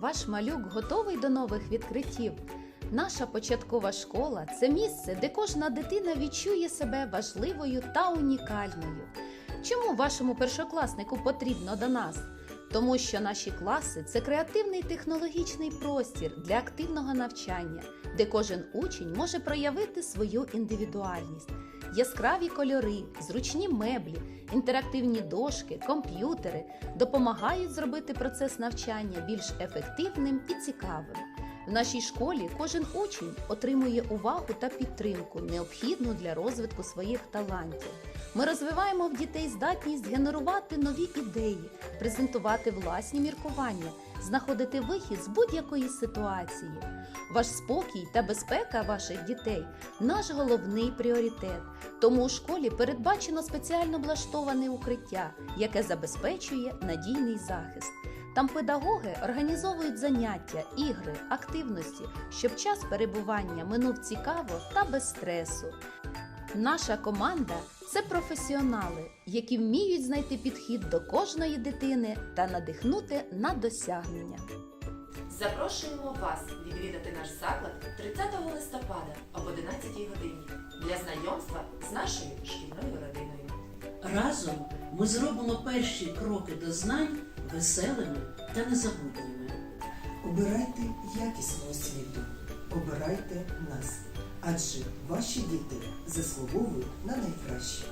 ваш малюк готовий до нових відкриттів? Наша початкова школа це місце, де кожна дитина відчує себе важливою та унікальною. Чому вашому першокласнику потрібно до нас? Тому що наші класи це креативний технологічний простір для активного навчання, де кожен учень може проявити свою індивідуальність. Яскраві кольори, зручні меблі, інтерактивні дошки, комп'ютери допомагають зробити процес навчання більш ефективним і цікавим. В нашій школі кожен учень отримує увагу та підтримку, необхідну для розвитку своїх талантів. Ми розвиваємо в дітей здатність генерувати нові ідеї, презентувати власні міркування, знаходити вихід з будь-якої ситуації. Ваш спокій та безпека ваших дітей наш головний пріоритет. Тому у школі передбачено спеціально влаштоване укриття, яке забезпечує надійний захист. Там педагоги організовують заняття, ігри, активності, щоб час перебування минув цікаво та без стресу. Наша команда це професіонали, які вміють знайти підхід до кожної дитини та надихнути на досягнення. Запрошуємо вас відвідати наш заклад 30 листопада об 11 годині для знайомства з нашою шкільною родиною. Разом ми зробимо перші кроки до знань веселими та незабутніми. Обирайте якісну освіту, обирайте нас, адже ваші діти заслуговують на найкраще.